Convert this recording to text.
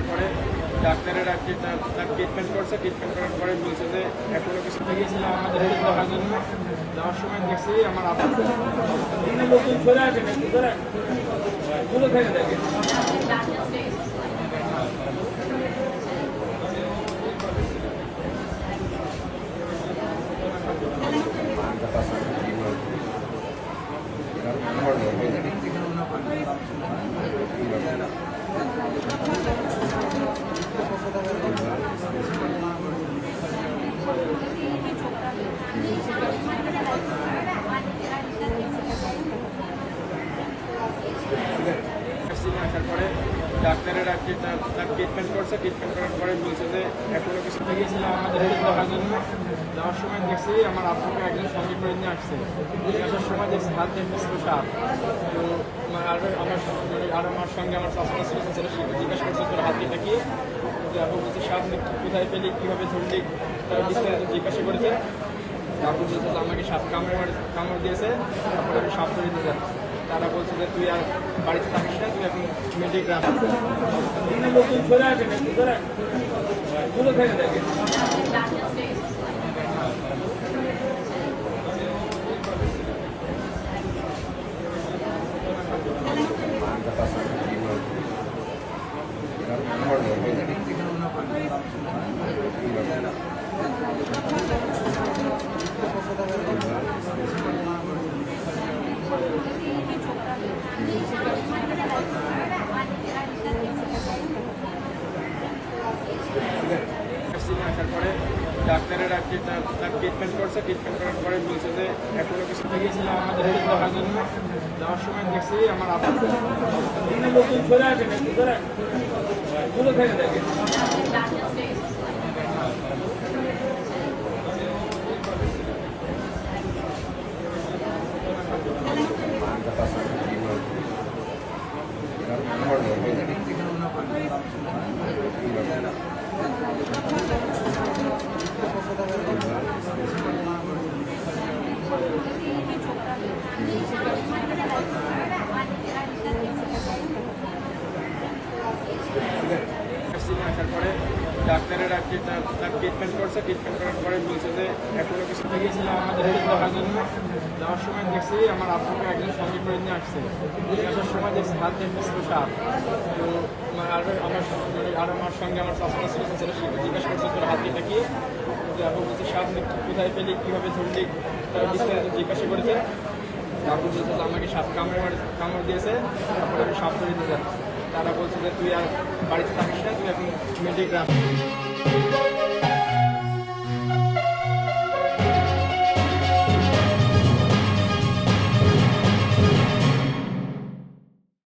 ভ্যাকসিনে আসার পরে ডাক্তারেরা তার ট্রিটমেন্ট করছে ট্রিটমেন্ট করার পরে বলছে যে এখনও কিছু গিয়েছিলাম আমাদের দেওয়ার জন্য। যাওয়ার সময় দেখছি আমার আবার নতুন চলে আসার পরে ডাক্তারেরা তার ট্রিটমেন্ট করছে ট্রিটমেন্ট করার পরে বলছে যে কিছু গিয়েছিলাম আমাদের দেওয়ার জন্য যাওয়ার সময় দেখছি আমার আব্বুকে একজন সঙ্গে করে নিয়ে আসছে আসার সময় দেখছি হাত ছিল সাপ মানে আর আমার আর আমার সঙ্গে আমার চাষা ছিল সেটা জিজ্ঞাসা করছে, তোর হাত দিয়ে কি যে আব্বু বলছে সাপ কোথায় পেলি, কীভাবে ধরলি? তারা বিস্তারিত জিজ্ঞাসা করেছে। আব্বু বলছে আমাকে সাপ কামড়ে কামড় দিয়েছে, তারপরে আমি সাপ ধরে যাচ্ছি। তারা বলছে যে, তুই আর বাড়িতে থাকিস না, তুই এখন মেডিগ্রাম নতুন আসার পরে ডাক্তারেরা কি তার ট্রিটমেন্ট করছে ট্রিটমেন্ট করার পরে বলছে যে এখনও কিছু গিয়েছিলাম আমাদের দেখার জন্য। যাওয়ার সময় দেখছি আমার আবার একটু থেকে দেখেন আসার পরে ডাক্তারেরা ট্রিটমেন্ট করছে ট্রিটমেন্ট করার পরে বলছে যে এখনও কিছু গিয়েছিলাম আমাদের দেওয়ার জন্য যাওয়ার সময় দেখছি আমার আব্বুকে একজন সঙ্গে করে নিয়ে আসছে আসার সময় দেখছি হাত দেখতে ছিল সাপ তো আর আমার মানে আর আমার সঙ্গে আমার চাষা ছিল সেটা জিজ্ঞাসা করছে, তোর হাত দিয়ে কি যে আব্বু বলছে, সাপ কোথায় পেলি, কীভাবে ধরলি? তারা জিজ্ঞাসা করেছে। আব্বু বলছে আমাকে সাপ কামড়ে কামড় দিয়েছে, তারপরে আমি সাপ তারা বলছে যে, তুই আর বাড়িতে থাকিস না, তুই এখন মেডিগ্রাম